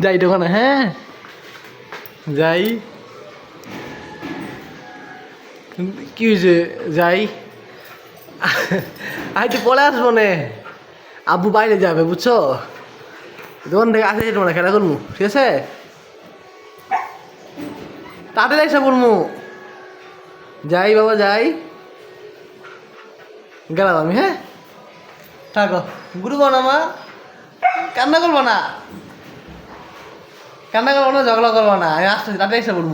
যাই দোকানে হ্যাঁ? যাই। কি হয়েছে? যাই। তো পরে আসব নে। আব্বু বাইরে যাবে, বুঝছ? দোকান থেকে আসে যেতে মানে খেলা করব, ঠিক আছে? তাতে এসে বলব। যাই বাবা, যাই। গেলাম আমি হ্যাঁ? থাকো। গুরু না মা। কান্না করব না? কান্না করব না ঝগড়া করব না। আমি আসতেছি, তাতে এসে বলব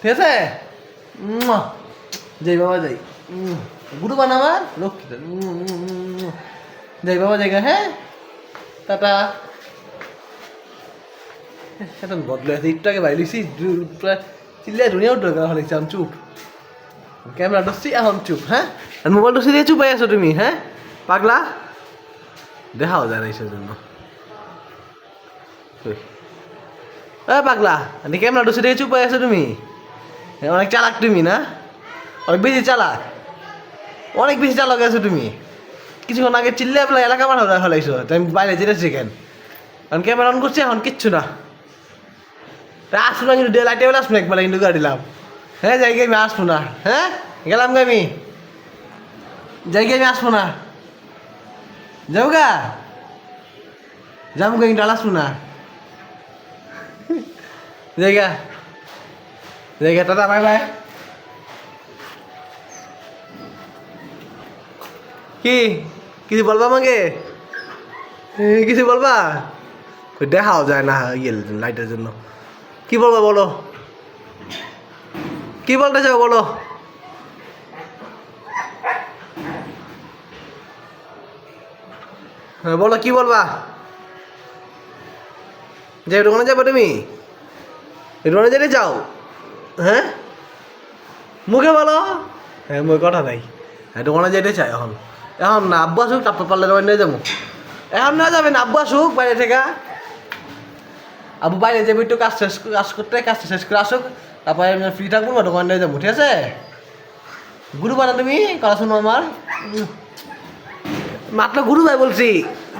ঠিক আছে। যাই বাবা যাই। গুরু বানা আমার, লক্ষ্মী যাই বাবা জায়গা হ্যাঁ? টাটা। সেটা বদলে আছে একটু আগে প্রায় চিল্লাই দুনিয়া উঠে গেল লিখছি আমি চুপ। ক্যামেরা ডসছি এখন চুপ হ্যাঁ? আর মোবাইল ডসি দিয়ে চুপ আছো তুমি হ্যাঁ? পাগলা? দেখাও যায় না এইসব জন্য? এ, পাগলা আমি ক্যামেরা ডসি দিয়ে চুপ হয়ে আছো তুমি? অনেক চালাক তুমি, না? অনেক বেশি চালাক। অনেক বেশি চালাক আছো তুমি। কিছুক্ষণ আগে চিল্লে আপনার এলাকা বানাও ফেলাইছো আমি বাইরে যেতেছি কেন? কারণ ক্যামেরা অন করছি, এখন কিচ্ছু না। আসব না কিন্তু লাইটে বেলা আসব একবার কিন্তু গাড়ি দিলাম হ্যাঁ যাই আমি আসব না হ্যাঁ? গেলাম গে আমি। যাই আমি আসব না। যাও গা? যাব কিন্তু আসব না। জায়গা জায়গা টাটা, বাই বাই। কি? কিছু বলবা আমাকে? কিছু বলবা? দেখাও যায় না ইয়ে লাইটের জন্য। কি বলবা বলো? কি বলতে চাও বলো? হ্যাঁ বলো, কি বলবা? যে দোকানে যাব তুমি? দোকানে যেতে চাও হ্যাঁ? মুখে বলো। হ্যাঁ মুখে কথা নাই। হ্যাঁ দোকানে যেতে চাই এখন। এখন না আব্বু আসুক তারপর পারলে দোকানে নিয়ে যাব। এখন না যাবেন আব্বু আসুক বাইরে থেকে। আব্বু বাইরে যাব একটু কাজ শেষ কাজ করতে কাজটা শেষ করে আসুক। তারপরে আমি ফ্রি থাকব না দোকানে নিয়ে যাব ঠিক আছে? গুরু বানা তুমি কথা শুনো আমার। মাত্র গুরু ভাই বলছি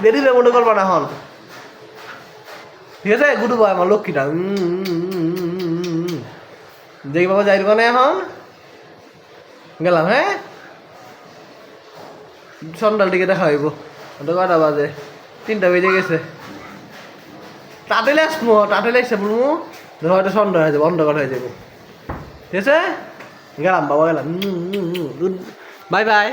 দেরি ভাই মনে করবা না এখন। ঠিক আছে? গুরু ভাই আমার লক্ষ্মীটা। দেখি বাবা যাই দোকানে এখন? গেলাম হ্যাঁ? সন্ধ্যার দিকে দেখা হইব। ওটা কটা বাজে? তিনটা বেজে গেছে। তাড়াতাড়ি আসব তাড়াতাড়ি আসছে বলব হয়তো সন্ধ্যা হয়ে যাবে, অন্ধকার হয়ে যাবে। ঠিক আছে? গেলাম, বাবা গেলাম। Bye bye.